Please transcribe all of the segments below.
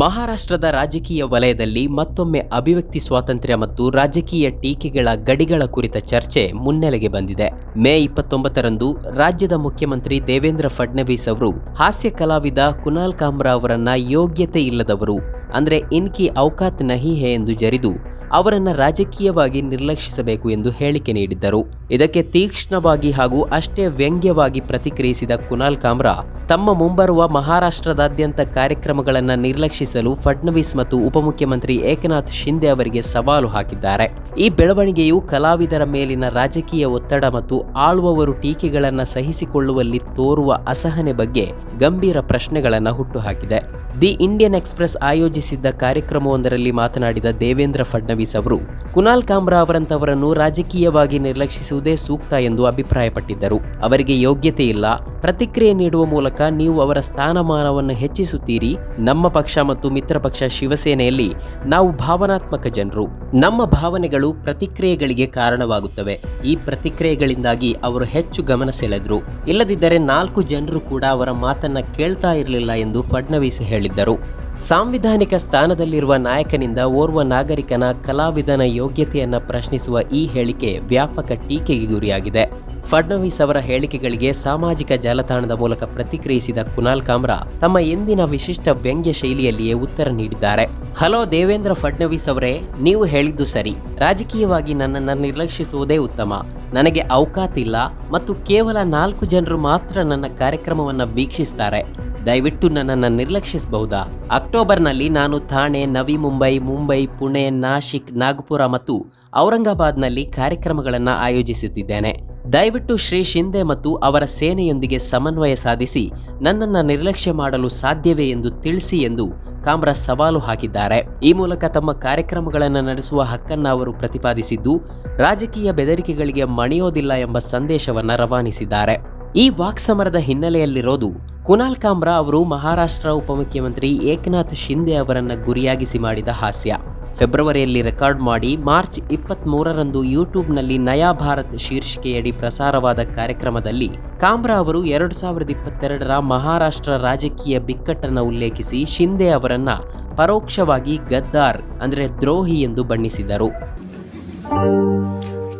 ಮಹಾರಾಷ್ಟ್ರದ ರಾಜಕೀಯ ವಲಯದಲ್ಲಿ ಮತ್ತೊಮ್ಮೆ ಅಭಿವ್ಯಕ್ತಿ ಸ್ವಾತಂತ್ರ್ಯ ಮತ್ತು ರಾಜಕೀಯ ಟೀಕೆಗಳ ಗಡಿಗಳ ಕುರಿತ ಚರ್ಚೆ ಮುನ್ನೆಲೆಗೆ ಬಂದಿದೆ. ಮೇ ಇಪ್ಪತ್ತೊಂಬತ್ತರಂದು ರಾಜ್ಯದ ಮುಖ್ಯಮಂತ್ರಿ ದೇವೇಂದ್ರ ಫಡ್ನವೀಸ್ ಅವರು ಹಾಸ್ಯ ಕಲಾವಿದ ಕುನಾಲ್ ಕಾಮ್ರಾ ಅವರನ್ನ ಯೋಗ್ಯತೆ ಇಲ್ಲದವರು, ಅಂದ್ರೆ ಇನ್ಕಿ ಔಕಾತ್ ನಹಿ ಹೇ ಎಂದು ಜರಿದು ಅವರನ್ನ ರಾಜಕೀಯವಾಗಿ ನಿರ್ಲಕ್ಷಿಸಬೇಕು ಎಂದು ಹೇಳಿಕೆ ನೀಡಿದ್ದರು. ಇದಕ್ಕೆ ತೀಕ್ಷ್ಣವಾಗಿ ಹಾಗೂ ಅಷ್ಟೇ ವ್ಯಂಗ್ಯವಾಗಿ ಪ್ರತಿಕ್ರಿಯಿಸಿದ ಕುನಾಲ್ ಕಾಮ್ರಾ, ತಮ್ಮ ಮುಂಬರುವ ಮಹಾರಾಷ್ಟ್ರದಾದ್ಯಂತ ಕಾರ್ಯಕ್ರಮಗಳನ್ನು ನಿರ್ಲಕ್ಷಿಸಲು ಫಡ್ನವೀಸ್ ಮತ್ತು ಉಪಮುಖ್ಯಮಂತ್ರಿ ಏಕನಾಥ್ ಶಿಂದೆ ಅವರಿಗೆ ಸವಾಲು ಹಾಕಿದ್ದಾರೆ. ಈ ಬೆಳವಣಿಗೆಯು ಕಲಾವಿದರ ಮೇಲಿನ ರಾಜಕೀಯ ಒತ್ತಡ ಮತ್ತು ಆಳುವವರು ಟೀಕೆಗಳನ್ನು ಸಹಿಸಿಕೊಳ್ಳುವಲ್ಲಿ ತೋರುವ ಅಸಹನೆ ಬಗ್ಗೆ ಗಂಭೀರ ಪ್ರಶ್ನೆಗಳನ್ನು ಹುಟ್ಟುಹಾಕಿದೆ ದಿ ಇಂಡಿಯನ್ ಎಕ್ಸ್ಪ್ರೆಸ್ ಆಯೋಜಿಸಿದ್ದ ಕಾರ್ಯಕ್ರಮವೊಂದರಲ್ಲಿ ಮಾತನಾಡಿದ ದೇವೇಂದ್ರ ಫಡ್ನವೀಸ್ ಅವರು, ಕುನಾಲ್ ಕಾಮ್ರಾ ಅವರಂತವರನ್ನು ರಾಜಕೀಯವಾಗಿ ನಿರ್ಲಕ್ಷಿಸುವುದೇ ಸೂಕ್ತ ಎಂದು ಅಭಿಪ್ರಾಯಪಟ್ಟಿದ್ದರು. ಅವರಿಗೆ ಯೋಗ್ಯತೆ ಇಲ್ಲ. ಪ್ರತಿಕ್ರಿಯೆ ನೀಡುವ ಮೂಲಕ ನೀವು ಅವರ ಸ್ಥಾನಮಾನವನ್ನು ಹೆಚ್ಚಿಸುತ್ತೀರಿ. ನಮ್ಮ ಪಕ್ಷ ಮತ್ತು ಮಿತ್ರ ಪಕ್ಷ ಶಿವಸೇನೆಯಲ್ಲಿ ನಾವು ಭಾವನಾತ್ಮಕ ಜನರು. ನಮ್ಮ ಭಾವನೆಗಳು ಪ್ರತಿಕ್ರಿಯೆಗಳಿಗೆ ಕಾರಣವಾಗುತ್ತವೆ. ಈ ಪ್ರತಿಕ್ರಿಯೆಗಳಿಂದಾಗಿ ಅವರು ಹೆಚ್ಚು ಗಮನ ಸೆಳೆದ್ರು. ಇಲ್ಲದಿದ್ದರೆ ನಾಲ್ಕು ಜನರು ಕೂಡ ಅವರ ಮಾತನ್ನ ಕೇಳ್ತಾ ಇರಲಿಲ್ಲ ಎಂದು ಫಡ್ನವೀಸ್ ಹೇಳಿದ್ದರು. ಸಾಂವಿಧಾನಿಕ ಸ್ಥಾನದಲ್ಲಿರುವ ನಾಯಕನಿಂದ ಓರ್ವ ನಾಗರಿಕನ ಕಲಾವಿದನ ಯೋಗ್ಯತೆಯನ್ನು ಪ್ರಶ್ನಿಸುವ ಈ ಹೇಳಿಕೆ ವ್ಯಾಪಕ ಟೀಕೆಗೆ ಗುರಿಯಾಗಿದೆ. ಫಡ್ನವೀಸ್ ಅವರ ಹೇಳಿಕೆಗಳಿಗೆ ಸಾಮಾಜಿಕ ಜಾಲತಾಣದ ಮೂಲಕ ಪ್ರತಿಕ್ರಿಯಿಸಿದ ಕುನಾಲ್ ಕಾಮ್ರಾ ತಮ್ಮ ಎಂದಿನ ವಿಶಿಷ್ಟ ವ್ಯಂಗ್ಯ ಶೈಲಿಯಲ್ಲಿಯೇ ಉತ್ತರ ನೀಡಿದ್ದಾರೆ. ಹಲೋ ದೇವೇಂದ್ರ ಫಡ್ನವೀಸ್ ಅವರೇ, ನೀವು ಹೇಳಿದ್ದು ಸರಿ. ರಾಜಕೀಯವಾಗಿ ನನ್ನನ್ನು ನಿರ್ಲಕ್ಷಿಸುವುದೇ ಉತ್ತಮ. ನನಗೆ ಅವಕಾತಿಲ್ಲ ಮತ್ತು ಕೇವಲ ನಾಲ್ಕು ಜನರು ಮಾತ್ರ ನನ್ನ ಕಾರ್ಯಕ್ರಮವನ್ನು ವೀಕ್ಷಿಸ್ತಾರೆ. ದಯವಿಟ್ಟು ನನ್ನನ್ನು ನಿರ್ಲಕ್ಷಿಸಬಹುದಾ? ಅಕ್ಟೋಬರ್ನಲ್ಲಿ ನಾನು ಥಾಣೆ, ನವಿ ಮುಂಬೈ ಮುಂಬೈ, ಪುಣೆ, ನಾಶಿಕ್, ನಾಗಪುರ ಮತ್ತು ಔರಂಗಾಬಾದ್ನಲ್ಲಿ ಕಾರ್ಯಕ್ರಮಗಳನ್ನು ಆಯೋಜಿಸುತ್ತಿದ್ದೇನೆ. ದಯವಿಟ್ಟು ಶ್ರೀ ಶಿಂದೆ ಮತ್ತು ಅವರ ಸೇನೆಯೊಂದಿಗೆ ಸಮನ್ವಯ ಸಾಧಿಸಿ ನನ್ನನ್ನು ನಿರ್ಲಕ್ಷ್ಯ ಮಾಡಲು ಸಾಧ್ಯವೇ ಎಂದು ತಿಳಿಸಿ ಎಂದು ಕಾಮ್ರಾ ಸವಾಲು ಹಾಕಿದ್ದಾರೆ. ಈ ಮೂಲಕ ತಮ್ಮ ಕಾರ್ಯಕ್ರಮಗಳನ್ನು ನಡೆಸುವ ಹಕ್ಕನ್ನು ಅವರು ಪ್ರತಿಪಾದಿಸಿದ್ದು, ರಾಜಕೀಯ ಬೆದರಿಕೆಗಳಿಗೆ ಮಣಿಯೋದಿಲ್ಲ ಎಂಬ ಸಂದೇಶವನ್ನು ರವಾನಿಸಿದ್ದಾರೆ. ಈ ವಾಕ್ಸಮರದ ಹಿನ್ನೆಲೆಯಲ್ಲಿರೋದು ಕುನಾಲ್ ಕಾಮ್ರಾ ಅವರು ಮಹಾರಾಷ್ಟ್ರ ಉಪಮುಖ್ಯಮಂತ್ರಿ ಏಕನಾಥ್ ಶಿಂದೆ ಅವರನ್ನು ಗುರಿಯಾಗಿಸಿ ಮಾಡಿದ ಹಾಸ್ಯ. ಫೆಬ್ರವರಿಯಲ್ಲಿ ರೆಕಾರ್ಡ್ ಮಾಡಿ ಮಾರ್ಚ್ ಇಪ್ಪತ್ತ್ ಮೂರರಂದು ಯೂಟ್ಯೂಬ್ನಲ್ಲಿ ನಯಾ ಭಾರತ್ ಶೀರ್ಷಿಕೆಯಡಿ ಪ್ರಸಾರವಾದ ಕಾರ್ಯಕ್ರಮದಲ್ಲಿ ಕಾಮ್ರಾ ಅವರು ಎರಡು ಸಾವಿರದ ಇಪ್ಪತ್ತೆರಡರ ಮಹಾರಾಷ್ಟ್ರ ರಾಜಕೀಯ ಬಿಕ್ಕಟ್ಟನ್ನು ಉಲ್ಲೇಖಿಸಿ ಶಿಂದೆ ಅವರನ್ನ ಪರೋಕ್ಷವಾಗಿ ಗದ್ದಾರ್ ಅಂದರೆ ದ್ರೋಹಿ ಎಂದು ಬಣ್ಣಿಸಿದರು.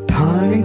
थाने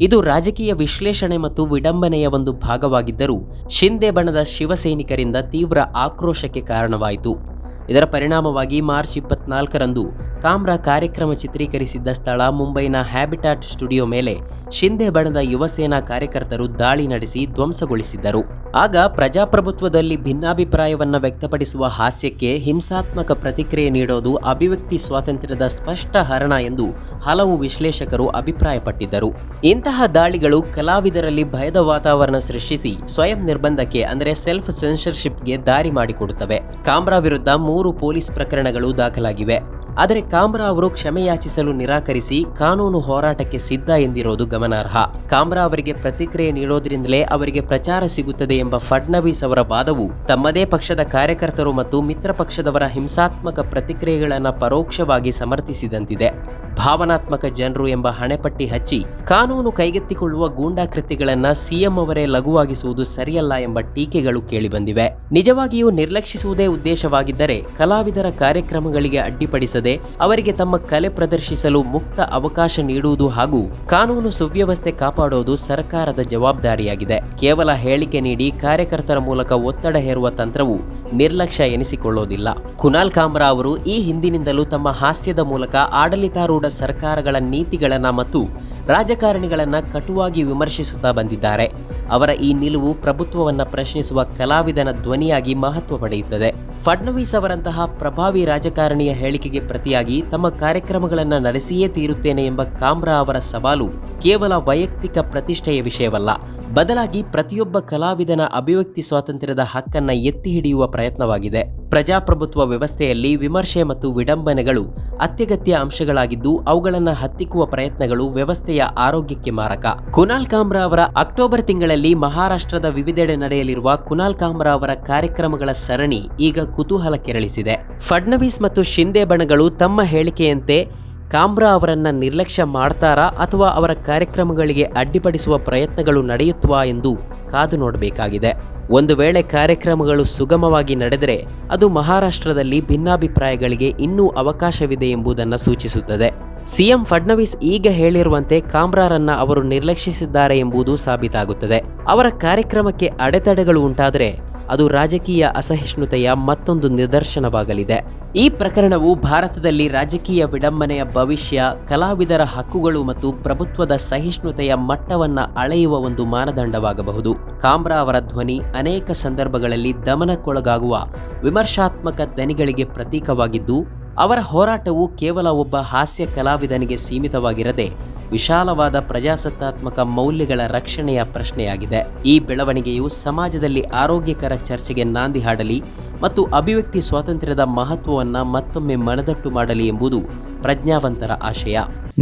ಇದು ರಾಜಕೀಯ ವಿಶ್ಲೇಷಣೆ ಮತ್ತು ವಿಡಂಬನೆಯ ಒಂದು ಭಾಗವಾಗಿದ್ದರೂ ಶಿಂದೆ ಬಣದ ಶಿವಸೈನಿಕರಿಂದ ತೀವ್ರ ಆಕ್ರೋಶಕ್ಕೆ ಕಾರಣವಾಯಿತು. ಇದರ ಪರಿಣಾಮವಾಗಿ ಮಾರ್ಚ್ ಇಪ್ಪತ್ನಾಲ್ಕರಂದು ಕಾಮ್ರಾ ಕಾರ್ಯಕ್ರಮ ಚಿತ್ರೀಕರಿಸಿದ್ದ ಸ್ಥಳ ಮುಂಬೈನ ಹ್ಯಾಬಿಟಾಟ್ ಸ್ಟುಡಿಯೋ ಮೇಲೆ ಶಿಂದೆ ಬಣದ ಯುವಸೇನಾ ಕಾರ್ಯಕರ್ತರು ದಾಳಿ ನಡೆಸಿ ಧ್ವಂಸಗೊಳಿಸಿದ್ದರು. ಆಗ ಪ್ರಜಾಪ್ರಭುತ್ವದಲ್ಲಿ ಭಿನ್ನಾಭಿಪ್ರಾಯವನ್ನು ವ್ಯಕ್ತಪಡಿಸುವ ಹಾಸ್ಯಕ್ಕೆ ಹಿಂಸಾತ್ಮಕ ಪ್ರತಿಕ್ರಿಯೆ ನೀಡೋದು ಅಭಿವ್ಯಕ್ತಿ ಸ್ವಾತಂತ್ರ್ಯದ ಸ್ಪಷ್ಟ ಹರಣ ಎಂದು ಹಲವು ವಿಶ್ಲೇಷಕರು ಅಭಿಪ್ರಾಯಪಟ್ಟಿದ್ದರು. ಇಂತಹ ದಾಳಿಗಳು ಕಲಾವಿದರಲ್ಲಿ ಭಯದ ವಾತಾವರಣ ಸೃಷ್ಟಿಸಿ ಸ್ವಯಂ ನಿರ್ಬಂಧಕ್ಕೆ ಅಂದರೆ ಸೆಲ್ಫ್ ಸೆನ್ಸರ್ಶಿಪ್ಗೆ ದಾರಿ ಮಾಡಿಕೊಡುತ್ತವೆ. ಕಾಮ್ರಾ ವಿರುದ್ಧ ಮೂರು ಪೊಲೀಸ್ ಪ್ರಕರಣಗಳು ದಾಖಲಾಗಿವೆ. ಆದರೆ ಕಾಮ್ರಾ ಅವರು ಕ್ಷಮೆಯಾಚಿಸಲು ನಿರಾಕರಿಸಿ ಕಾನೂನು ಹೋರಾಟಕ್ಕೆ ಸಿದ್ಧ ಎಂದಿರೋದು ಗಮನಾರ್ಹ. ಕಾಮ್ರಾ ಅವರಿಗೆ ಪ್ರತಿಕ್ರಿಯೆ ನೀಡೋದ್ರಿಂದಲೇ ಅವರಿಗೆ ಪ್ರಚಾರ ಸಿಗುತ್ತದೆ ಎಂಬ ಫಡ್ನವೀಸ್ ಅವರ ವಾದವು ತಮ್ಮದೇ ಪಕ್ಷದ ಕಾರ್ಯಕರ್ತರು ಮತ್ತು ಮಿತ್ರ ಪಕ್ಷದವರ ಹಿಂಸಾತ್ಮಕ ಪ್ರತಿಕ್ರಿಯೆಗಳನ್ನು ಪರೋಕ್ಷವಾಗಿ ಸಮರ್ಥಿಸಿದಂತಿದೆ. ಭಾವನಾತ್ಮಕ ಜನರು ಎಂಬ ಹಣೆಪಟ್ಟಿ ಹಚ್ಚಿ ಕಾನೂನು ಕೈಗೆತ್ತಿಕೊಳ್ಳುವ ಗೂಂಡಾಕೃತ್ಯಗಳನ್ನ ಸಿಎಂ ಅವರೇ ಲಘುವಾಗಿಸುವುದು ಸರಿಯಲ್ಲ ಎಂಬ ಟೀಕೆಗಳು ಕೇಳಿಬಂದಿವೆ. ನಿಜವಾಗಿಯೂ ನಿರ್ಲಕ್ಷಿಸುವುದೇ ಉದ್ದೇಶವಾಗಿದ್ದರೆ ಕಲಾವಿದರ ಕಾರ್ಯಕ್ರಮಗಳಿಗೆ ಅಡ್ಡಿಪಡಿಸದೆ ಅವರಿಗೆ ತಮ್ಮ ಕಲೆ ಪ್ರದರ್ಶಿಸಲು ಮುಕ್ತ ಅವಕಾಶ ನೀಡುವುದು ಹಾಗೂ ಕಾನೂನು ಸುವ್ಯವಸ್ಥೆ ಕಾಪಾಡೋದು ಸರ್ಕಾರದ ಜವಾಬ್ದಾರಿಯಾಗಿದೆ. ಕೇವಲ ಹೇಳಿಕೆ ನೀಡಿ ಕಾರ್ಯಕರ್ತರ ಮೂಲಕ ಒತ್ತಡ ಹೇರುವ ತಂತ್ರವು ನಿರ್ಲಕ್ಷ್ಯ ಎನಿಸಿಕೊಳ್ಳೋದಿಲ್ಲ. ಕುನಾಲ್ ಕಾಮ್ರಾ ಅವರು ಈ ಹಿಂದಿನಿಂದಲೂ ತಮ್ಮ ಹಾಸ್ಯದ ಮೂಲಕ ಆಡಳಿತಾರೂಢ ಸರ್ಕಾರಗಳ ನೀತಿಗಳನ್ನ ಮತ್ತು ರಾಜಕಾರಣಿಗಳನ್ನ ಕಟುವಾಗಿ ವಿಮರ್ಶಿಸುತ್ತಾ ಬಂದಿದ್ದಾರೆ. ಅವರ ಈ ನಿಲುವು ಪ್ರಭುತ್ವವನ್ನು ಪ್ರಶ್ನಿಸುವ ಕಲಾವಿದನ ಧ್ವನಿಯಾಗಿ ಮಹತ್ವ ಪಡೆಯುತ್ತದೆ. ಫಡ್ನವೀಸ್ ಅವರಂತಹ ಪ್ರಭಾವಿ ರಾಜಕಾರಣಿಯ ಹೇಳಿಕೆಗೆ ಪ್ರತಿಯಾಗಿ ತಮ್ಮ ಕಾರ್ಯಕ್ರಮಗಳನ್ನು ನಡೆಸಿಯೇ ತೀರುತ್ತೇನೆ ಎಂಬ ಕಾಮ್ರಾ ಅವರ ಸವಾಲು ಕೇವಲ ವೈಯಕ್ತಿಕ ಪ್ರತಿಷ್ಠೆಯ ವಿಷಯವಲ್ಲ. ಬದಲಾಗಿ ಪ್ರತಿಯೊಬ್ಬ ಕಲಾವಿದನ ಅಭಿವ್ಯಕ್ತಿ ಸ್ವಾತಂತ್ರ್ಯದ ಹಕ್ಕನ್ನ ಎತ್ತಿ ಹಿಡಿಯುವ ಪ್ರಯತ್ನವಾಗಿದೆ. ಪ್ರಜಾಪ್ರಭುತ್ವ ವ್ಯವಸ್ಥೆಯಲ್ಲಿ ವಿಮರ್ಶೆ ಮತ್ತು ವಿಡಂಬನೆಗಳು ಅತ್ಯಗತ್ಯ ಅಂಶಗಳಾಗಿದ್ದು, ಅವುಗಳನ್ನು ಹತ್ತಿಕ್ಕುವ ಪ್ರಯತ್ನಗಳು ವ್ಯವಸ್ಥೆಯ ಆರೋಗ್ಯಕ್ಕೆ ಮಾರಕ. ಕುನಾಲ್ ಕಾಮ್ರಾ ಅವರ ಅಕ್ಟೋಬರ್ ತಿಂಗಳಲ್ಲಿ ಮಹಾರಾಷ್ಟ್ರದ ವಿವಿಧೆಡೆ ನಡೆಯಲಿರುವ ಕುನಾಲ್ ಕಾಮ್ರಾ ಅವರ ಕಾರ್ಯಕ್ರಮಗಳ ಸರಣಿ ಈಗ ಕುತೂಹಲ ಕೆರಳಿಸಿದೆ. ಫಡ್ನವೀಸ್ ಮತ್ತು ಶಿಂದೆ ಬಣಗಳು ತಮ್ಮ ಹೇಳಿಕೆಯಂತೆ ಕಾಮ್ರಾ ಅವರನ್ನ ನಿರ್ಲಕ್ಷ್ಯ ಮಾಡ್ತಾರಾ ಅಥವಾ ಅವರ ಕಾರ್ಯಕ್ರಮಗಳಿಗೆ ಅಡ್ಡಿಪಡಿಸುವ ಪ್ರಯತ್ನಗಳು ನಡೆಯುತ್ತವಾ ಎಂದು ಕಾದು ನೋಡಬೇಕಾಗಿದೆ. ಒಂದು ವೇಳೆ ಕಾರ್ಯಕ್ರಮಗಳು ಸುಗಮವಾಗಿ ನಡೆದರೆ ಅದು ಮಹಾರಾಷ್ಟ್ರದಲ್ಲಿ ಭಿನ್ನಾಭಿಪ್ರಾಯಗಳಿಗೆ ಇನ್ನೂ ಅವಕಾಶವಿದೆ ಎಂಬುದನ್ನು ಸೂಚಿಸುತ್ತದೆ. ಸಿಎಂ ಫಡ್ನವೀಸ್ ಈಗ ಹೇಳಿರುವಂತೆ ಕಾಮ್ರಾರನ್ನ ಅವರು ನಿರ್ಲಕ್ಷಿಸಿದ್ದಾರೆ ಎಂಬುದು ಸಾಬೀತಾಗುತ್ತದೆ. ಅವರ ಕಾರ್ಯಕ್ರಮಕ್ಕೆ ಅಡೆತಡೆಗಳು ಉಂಟಾದರೆ ಅದು ರಾಜಕೀಯ ಅಸಹಿಷ್ಣುತೆಯ ಮತ್ತೊಂದು ನಿದರ್ಶನವಾಗಲಿದೆ. ಈ ಪ್ರಕರಣವು ಭಾರತದಲ್ಲಿ ರಾಜಕೀಯ ವಿಡಂಬನೆಯ ಭವಿಷ್ಯ, ಕಲಾವಿದರ ಹಕ್ಕುಗಳು ಮತ್ತು ಪ್ರಭುತ್ವದ ಸಹಿಷ್ಣುತೆಯ ಮಟ್ಟವನ್ನ ಅಳೆಯುವ ಒಂದು ಮಾನದಂಡವಾಗಬಹುದು. ಕಾಮ್ರಾ ಅವರ ಧ್ವನಿ ಅನೇಕ ಸಂದರ್ಭಗಳಲ್ಲಿ ದಮನಕ್ಕೊಳಗಾಗುವ ವಿಮರ್ಶಾತ್ಮಕ ದನಿಗಳಿಗೆ ಪ್ರತೀಕವಾಗಿದ್ದು, ಅವರ ಹೋರಾಟವು ಕೇವಲ ಒಬ್ಬ ಹಾಸ್ಯ ಕಲಾವಿದನಿಗೆ ಸೀಮಿತವಾಗಿರದೆ ವಿಶಾಲವಾದ ಪ್ರಜಾಸತ್ತಾತ್ಮಕ ಮೌಲ್ಯಗಳ ರಕ್ಷಣೆಯ ಪ್ರಶ್ನೆಯಾಗಿದೆ. ಈ ಬೆಳವಣಿಗೆಯು ಸಮಾಜದಲ್ಲಿ ಆರೋಗ್ಯಕರ ಚರ್ಚೆಗೆ ನಾಂದಿ ಹಾಡಲಿ ಮತ್ತು ಅಭಿವ್ಯಕ್ತಿ ಸ್ವಾತಂತ್ರ್ಯದ ಮಹತ್ವವನ್ನು ಮತ್ತೊಮ್ಮೆ ಮನದಟ್ಟು ಮಾಡಲಿ ಎಂಬುದು ಪ್ರಜ್ಞಾವಂತರ ಆಶಯ.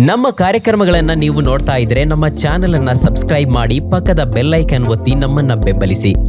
ನಮ್ಮ ಕಾರ್ಯಕ್ರಮಗಳನ್ನು ನೀವು ನೋಡ್ತಾ ಇದ್ರೆ ನಮ್ಮ ಚಾನೆಲ್ ಅನ್ನ ಸಬ್ಸ್ಕ್ರೈಬ್ ಮಾಡಿ ಪಕ್ಕದ ಬೆಲ್ಲೈಕನ್ ಒತ್ತಿ ನಮ್ಮನ್ನ ಬೆಂಬಲಿಸಿ.